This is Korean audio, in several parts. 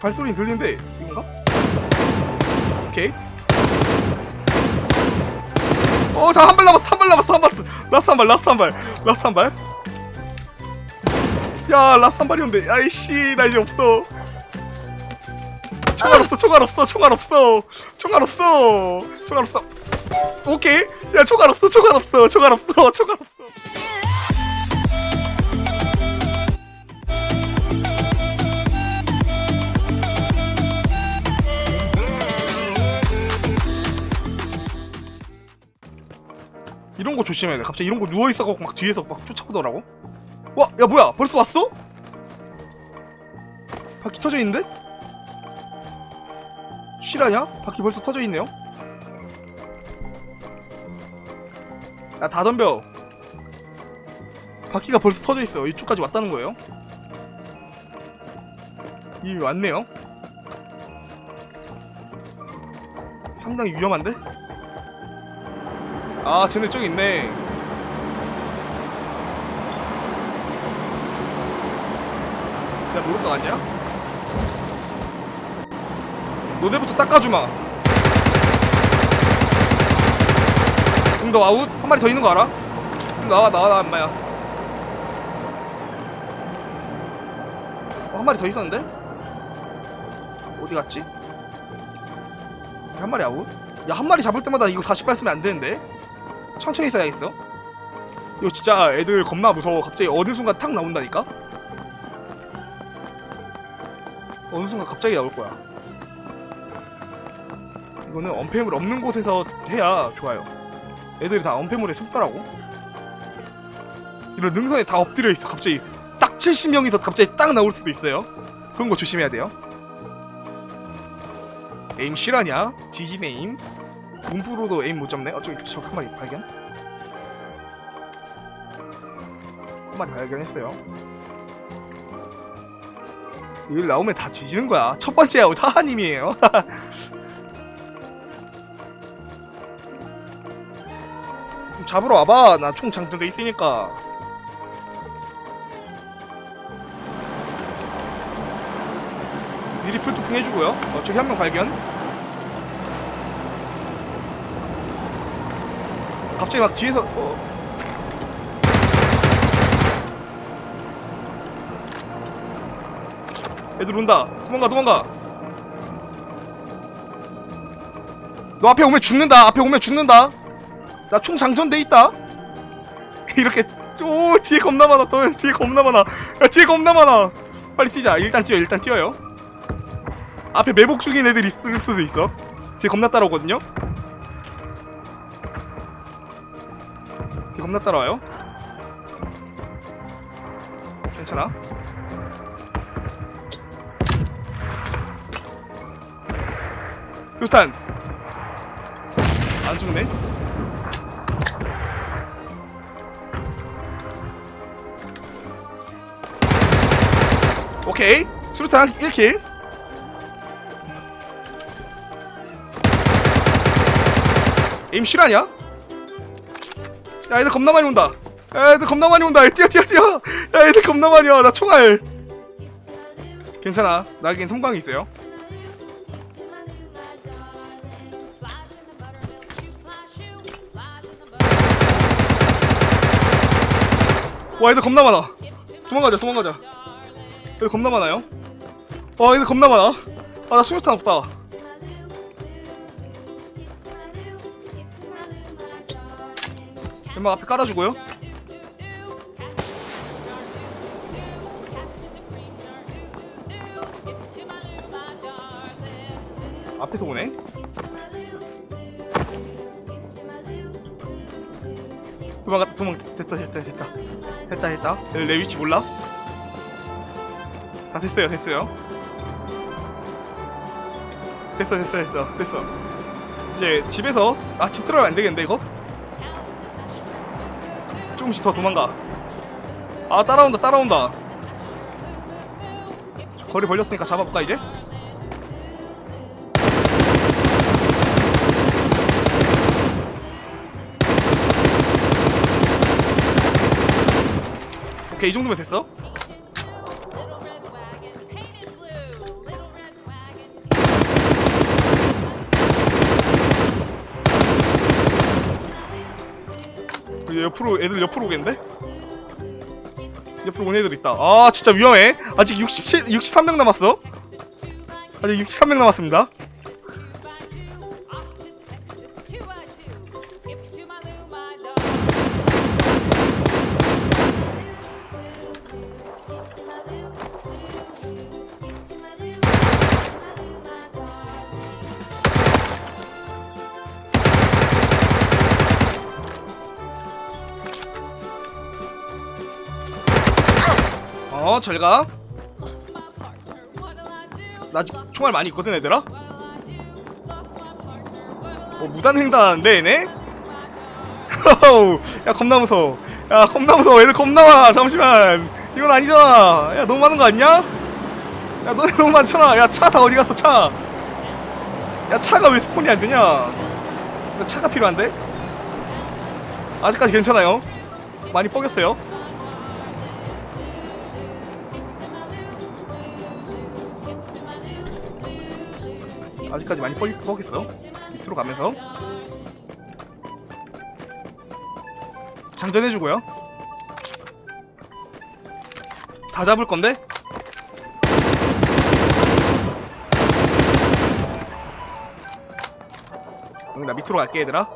발소리 들리는데. 이건가? 오케이. 어자 한 발 남았어 한 발 남았어 한발. 라스트 한발 라스트 한발 라스트 한발. 야 라스트 한 발이었는데. 아이씨 나 이제 없어. 총알 없어 총알 없어 총알 없어. 총알 없어. 총알 없어. 오케이. 야 총알 없어 총알 없어 총알 없어 총알 없어 이런 거 조심해야 돼. 갑자기 이런 거 누워 있어 갖고 막 뒤에서 막 쫓아오더라고. 와, 야 뭐야? 벌써 왔어? 바퀴 터져 있는데? 실화냐? 바퀴 벌써 터져 있네요. 야, 다 덤벼. 바퀴가 벌써 터져 있어. 이쪽까지 왔다는 거예요. 이미 왔네요. 상당히 위험한데? 아, 쟤네 저기 있네. 내가 모를 거 아니야? 너네부터 닦아주마. 응, 너 아웃? 한 마리 더 있는 거 알아? 응, 나와, 나와, 나와, 엄마야. 어, 한 마리 더 있었는데? 어디 갔지? 한 마리 아웃? 야, 한 마리 잡을 때마다 이거 40발 쓰면 안 되는데? 천천히 써야겠어. 이거 진짜 애들 겁나 무서워. 갑자기 어느 순간 탁 나온다니까? 어느 순간 갑자기 나올 거야. 이거는 언패물 없는 곳에서 해야 좋아요. 애들이 다 언패물에 속더라고. 이런 능선에 다 엎드려 있어. 갑자기 딱 70명이서 갑자기 딱 나올 수도 있어요. 그런 거 조심해야 돼요. 에임 실화냐? 지진 에임? 움프로도 에임 못 잡네? 어, 저기 저한 마리 발견? 한 마리 발견했어요. 여기 나오면 다 뒤지는 거야. 첫 번째 아웃 하하님이에요. 좀 잡으러 와봐. 나 총 장전돼 있으니까. 미리 풀토핑 해주고요. 어, 저기 한 명 발견. 갑자기 막 뒤에서 어. 애들 온다. 도망가 도망가. 너 앞에 오면 죽는다. 앞에 오면 죽는다. 나 총 장전돼 있다. 이렇게 오 뒤에 겁나 많아. 더 뒤에 겁나 많아. 야 뒤에 겁나 많아. 빨리 뛰자. 일단 뛰어. 일단 뛰어요. 앞에 매복 중인 애들 있을 수도 있어. 뒤에 겁나 따라오거든요. 겁나 따라와요. 괜찮아. 효탄 안 죽네. 오케이 수류탄 1킬 에임 실화냐? 야 애들 겁나 많이 온다. 야 애들 겁나 많이 온다. 뛰어 뛰어 뛰어. 야 애들 겁나 많이 와나 총알. 괜찮아. 나에겐 성광이 있어요. 와 애들 겁나 많아. 도망가자 도망가자. 애들 겁나 많아요. 와 애들 겁나 많아. 아 나 수류탄 없다 연막 앞에 깔아주고요. 앞에서 오네. 도망갔다 도망 됐다 됐다 됐다. 됐다 됐다. 내, 내 위치 몰라? 다 됐어요 됐어요. 됐어 됐어 됐어 됐어. 이제 집에서 아집 들어가면 안 되겠는데 이거? 조금씩 더 도망가. 아 따라온다 따라온다. 거리 벌렸으니까 잡아볼까 이제? 오케이 이 정도면 됐어 옆으로 애들 옆으로 오겠는데? 옆으로 온 애들 있다. 아 진짜 위험해. 아직 67, 63명 남았어. 아직 63명 남았습니다. 잘 가. 나 아직 총알 많이 있거든, 얘들아. 어, 무단횡단한데, 얘네? 야, 겁나 무서워. 야, 겁나 무서워. 애들 겁나 많아. 잠시만. 이건 아니잖아. 야, 너무 많은 거 아니야? 야, 너네 너무 많잖아. 야, 차 다 어디 갔어, 차? 야, 차가 왜 스폰이 안 되냐? 야, 차가 필요한데? 아직까지 괜찮아요. 많이 뻐겼어요. 아직까지 많이 뻐, 뻐겠어. 밑으로 가면서. 장전해주고요. 다 잡을 건데? 응, 나 밑으로 갈게, 얘들아.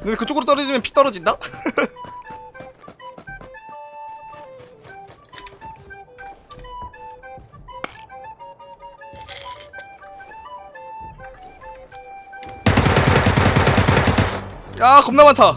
근데 그쪽으로 떨어지면 피 떨어진다? 야 겁나 많다.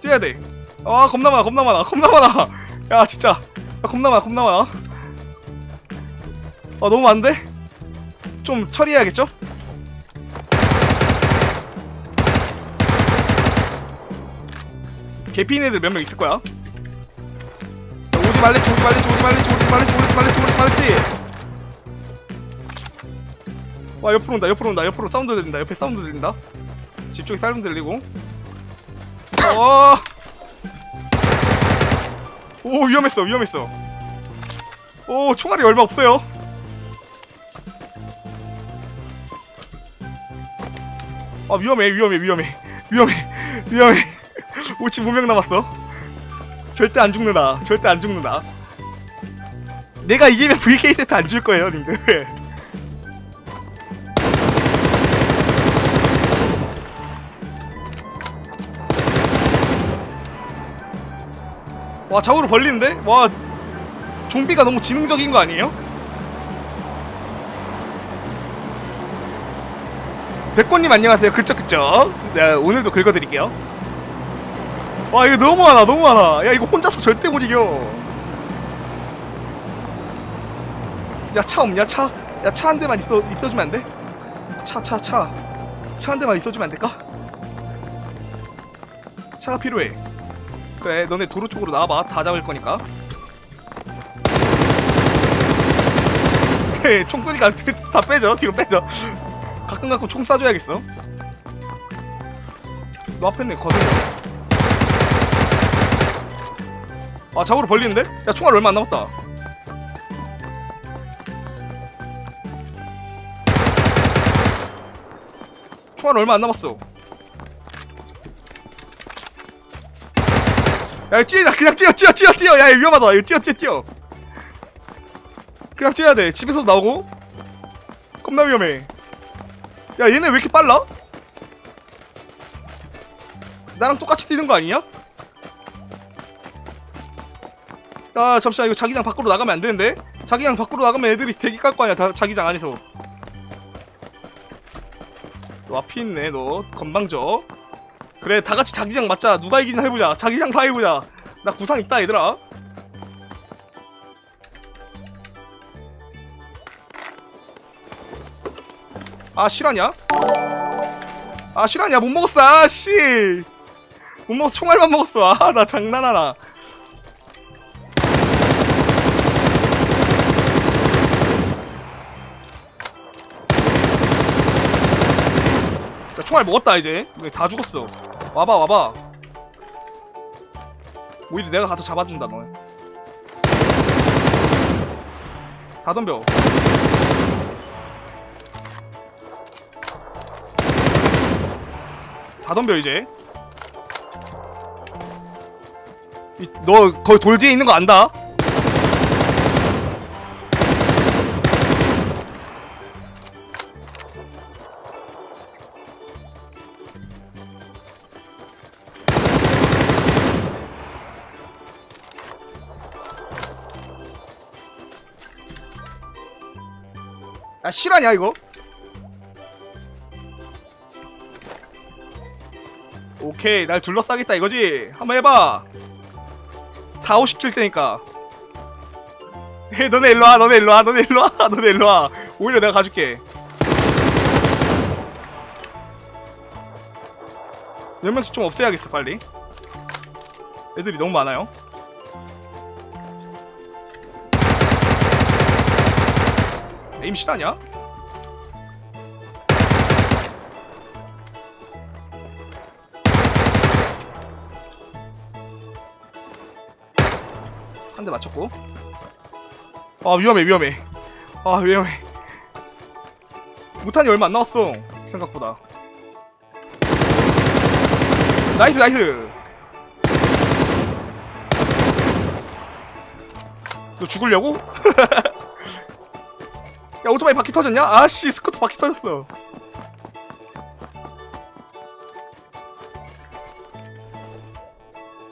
뛰어야 돼아 겁나 많아 겁나 많아 겁나 많아. 야 진짜. 야, 겁나 많아 겁나 많아. 아 너무 많은데? 좀 처리해야겠죠? 개피인 애들 몇 명 있을 거야? 야, 오지 말랬지 오지 말랬지 오지 말랬지 오지 말랬지 오지 말랬지 오지 말랬지. 와 옆으로 온다 옆으로 온다 옆으로 사운드 들린다 옆에 사운드 들린다 집 쪽에 사운드 들리고. 어. 오 위험했어 위험했어. 오 총알이 얼마 없어요. 아 위험해 위험해 위험해. 위험해 위험해. 55명 남았어. 절대 안 죽는다 절대 안 죽는다. 내가 이기면 VK 세트 안 줄 거예요 님들 와 좌우로 벌리는데? 와 좀비가 너무 지능적인 거 아니에요? 백권님 안녕하세요 그쩍그쩍 네 오늘도 긁어드릴게요 와 이거 너무 많아 너무 많아 야 이거 혼자서 절대 못 이겨 야 차 없냐 차? 야 차 한 대만 있어, 있어주면 안 돼? 차 차 차 차 한 대만 있어주면 안 될까? 차가 필요해 그래 너네 도로 쪽으로 나와봐. 다 잡을 거니까. 헤총 쏘니까 다 빼죠. 뒤로 빼죠. 가끔 가끔 총 쏴줘야겠어. 너 앞에 있네 거슬려. 아 좌우로 벌리는데? 야 총알 얼마 안 남았다. 총알 얼마 안 남았어 야 뛰어 그냥 뛰어 뛰어 뛰어 뛰어. 야 위험하다. 이거 뛰어 뛰어 뛰어. 그냥 뛰어야 돼. 집에서 나오고. 겁나 위험해. 야 얘네 왜 이렇게 빨라? 나랑 똑같이 뛰는 거 아니냐? 아 잠시만. 이거 자기장 밖으로 나가면 안 되는데? 자기장 밖으로 나가면 애들이 대기 깔 거 아니야 다 자기장 안에서. 너 앞이 있네 너. 건방져 그래 다 같이 자기장 맞자. 누가 이기나 해보자. 자기장 다 해보자. 나 구상 있다 얘들아. 아 실화냐? 아 실화냐 못 먹었어. 아씨. 못 먹었어. 총알만 먹었어. 아 나 장난하나. 야, 총알 먹었다 이제. 왜다 죽었어 와봐 와봐. 오히려 내가 가서 잡아준다 너다 덤벼. 다 덤벼 이제. 이, 너 거기 돌 뒤에 있는 거 안다? 야 실화냐 이거? 오케이 날 둘러싸겠다 이거지? 한번 해봐. 다오 시킬 테니까. 헤 너네 일로와 너네 일로와 너네 일로와 너네 일로와. 오히려 내가 가줄게. 몇 명씩 좀 없애야겠어 빨리. 애들이 너무 많아요 실화냐? 한 대 맞췄고. 아 위험해 위험해. 아 위험해. 무탄이 얼마 안 남았어 생각보다. 나이스 나이스! 너 죽으려고? 야 오토바이 바퀴 터졌냐? 아씨 스쿠터 바퀴 터졌어.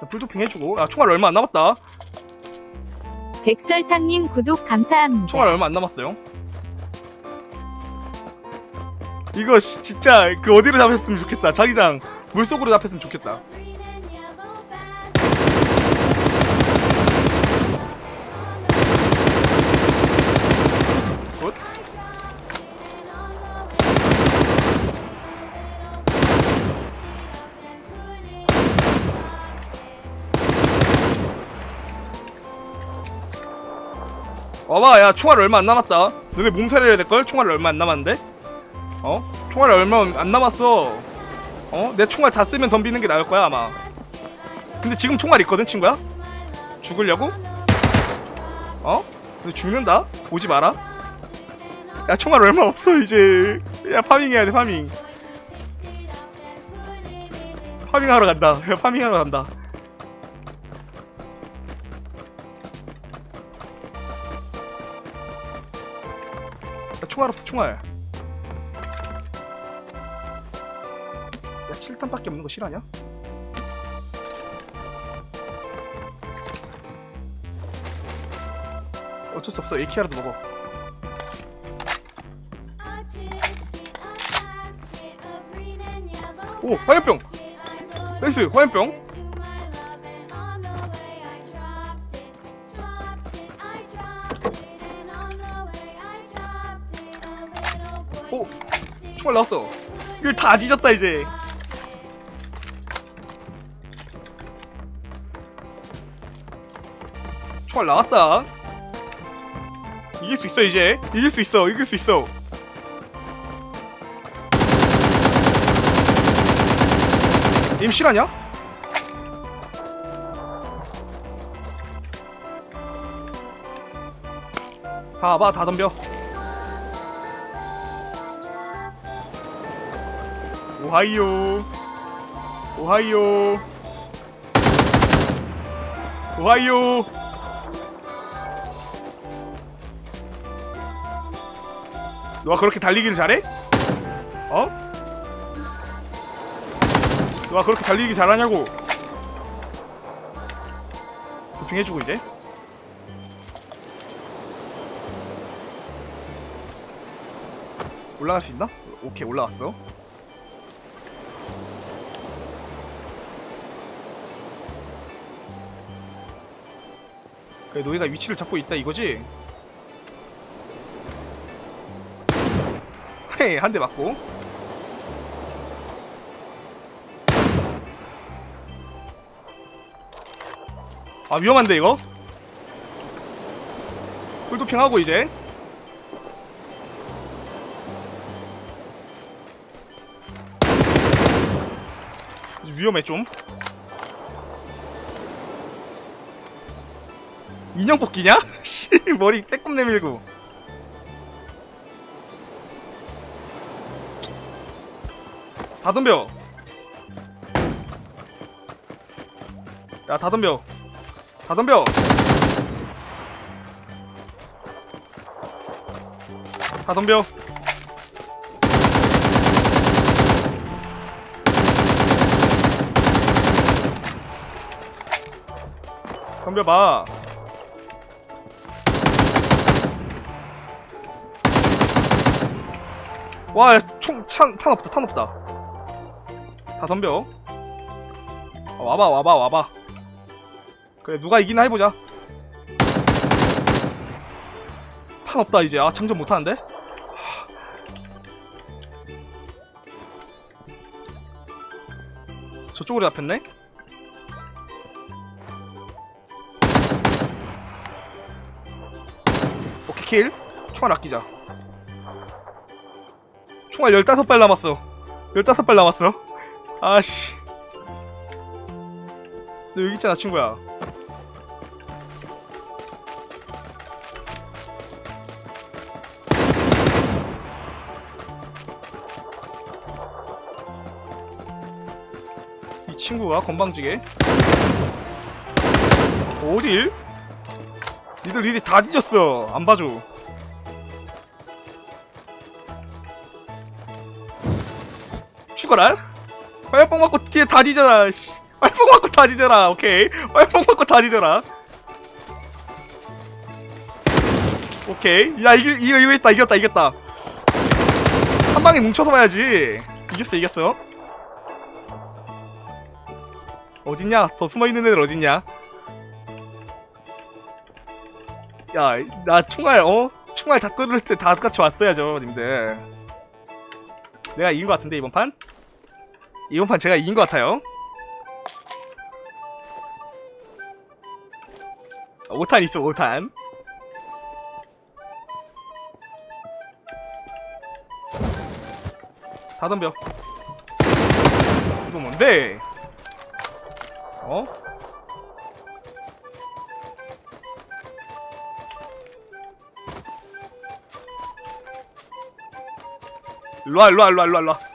자, 불도핑 해주고. 아 총알 얼마 안 남았다. 백설탕님 구독 감사합니다. 총알 얼마 안 남았어요. 이거 씨, 진짜 그 어디로 잡혔으면 좋겠다. 자기장 물속으로 잡혔으면 좋겠다 와봐 야 총알 얼마 안 남았다 너네 몸살이 해야 될걸? 총알 얼마 안 남았는데? 어? 총알 얼마 안 남았어 어? 내 총알 다 쓰면 덤비는 게 나을 거야 아마 근데 지금 총알 있거든 친구야? 죽으려고? 어? 너 죽는다? 오지 마라 야 총알 얼마 없어 이제 야 파밍 해야 돼 파밍 파밍하러 간다 야 파밍하러 간다 총알 없어 총알. 야 7탄밖에 없는 거 실화냐? 어쩔 수 없어. AK라도 먹어. 오 화염병! 나이스 화염병 총알 나왔어. 이걸 다 뒤졌다 이제. 총알 나왔다. 이길 수 있어 이제. 이길 수 있어 이길 수 있어. 임 실화냐? 다 와봐 다 덤벼 오하이오 오하이오 오하이오 너가 그렇게 달리기를 잘해? 어? 너가 그렇게 달리기 잘하냐고 도핑해주고 이제 올라갈 수 있나? 오케이 올라왔어 그래 너희가 위치를 잡고 있다 이거지? 헤이 한대 맞고 아 위험한데 이거? 풀도핑하고 이제 위험해 좀 인형 뽑기냐? 씨 머리 빼꼼 내밀고. 다 덤벼. 야 다 덤벼. 다 덤벼. 다 덤벼. 덤벼봐. 와, 총, 찬, 탄 없다, 탄 없다. 다 덤벼. 아, 와봐, 와봐, 와봐. 그래, 누가 이기나 해보자. 탄 없다, 이제. 아, 장전 못하는데? 저쪽으로 잡혔네? 오케이, 킬. 총알 아끼자. 총알 15발 남았어. 15발 남았어. 아씨. 너 여기 있잖아, 친구야. 이 친구가 건방지게. 어딜? 니들 니들 다 뒤졌어. 안 봐줘. 죽어라. 화염병 맞고 뒤에 다 뒤져라. 씨. 화염병 맞고 다 뒤져라. 오케이. 화염병 맞고 다 뒤져라. 오케이. 야 이거 이거 이거 있다 이겼다 이겼다. 한 방에 뭉쳐서 봐야지. 이겼어 이겼어. 어딨냐? 더 숨어 있는 애들 어딨냐? 야, 나 총알 어? 총알 다 끊을 때 다 같이 왔어야죠, 님들. 내가 이긴 것 같은데 이번 판? 이번 판 제가 이긴 것 같아요. 5탄 있어 5탄. 다 덤벼. 이거 뭔데? 어? 일로와 일로와 일로와 일로와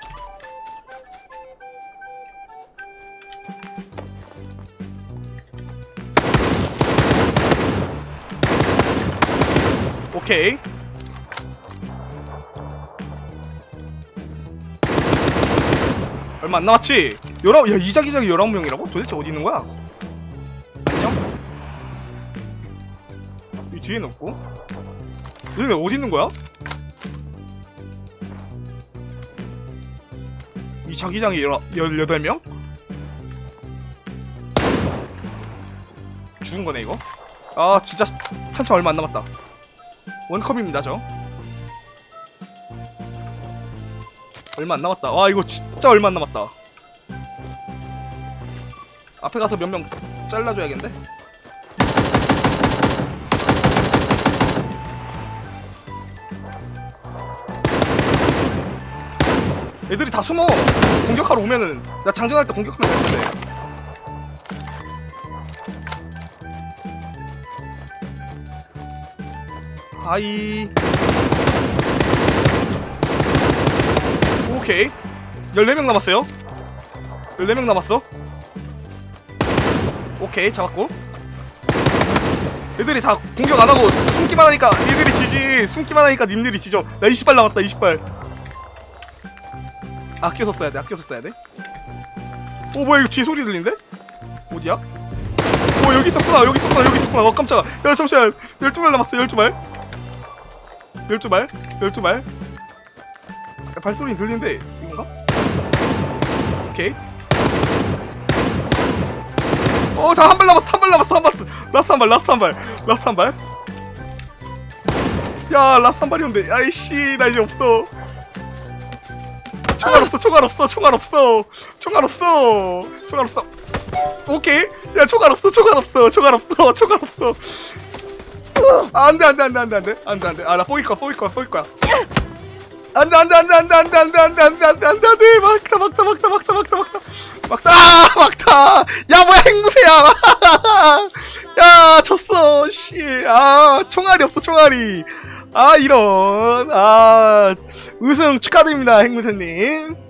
오케이 얼마 안 남았지? 열아 야 이자기자기 19명이라고? 도대체 어디 있는 거야? 안녕? 이 뒤에는 없고 얘네 어디 있는 거야? 이 자기장이 열아, 18명? 죽은 거네 이거 아 진짜 탄창 얼마 안 남았다 원컵입니다 저. 얼마 안 남았다. 와 이거 진짜 얼마 안 남았다. 앞에 가서 몇 명 잘라줘야겠는데? 애들이 다 숨어! 공격하러 오면은. 나 장전할 때 공격하면 되는데 하이. 오케이. 14명 남았어요. 14명 남았어. 오케이 잡았고. 얘들이 다 공격 안하고 숨기만 하니까 얘들이 지지. 숨기만 하니까 님들이 지져 나 20발 남았다 20발. 아껴서 써야 돼 아껴서 써야 돼 오 뭐야 이거 뒤에 소리 들리는데? 어디야? 오 여기 있었구나 여기 있었구나 여기 있었구나. 어 깜짝아. 야 잠시만. 12발 남았어 12발 12발? 12발? 야, 발소리 들리는데 이건가? 오케이. 어자 한 발 남았어 한 발 남았어 한발. 라스트 한발 라스트 한발 라스트 한발. 야 라스트 한 발이었는데. 야이씨 나 이제 없어. 총알 없어 총알 없어 총알 없어. 총알 없어. 총알 없어. 오케이. 야 총알 없어 총알 없어 총알 없어 총알 없어. 아, 안돼 안돼 안돼 안돼 안돼 안돼 안돼 아나 뽀일 거야 뽀일 거야 뽀일 거야 안돼 안돼 안돼 안돼 안돼 안돼 안돼 안돼 안돼 안돼 안돼 막다 막다 막다 막다 막다 막다 막다 아 막다 야 뭐야 행무새야 야 졌어 씨아 총알이 없어 총알이 아 이런 아 우승 축하드립니다 행무새님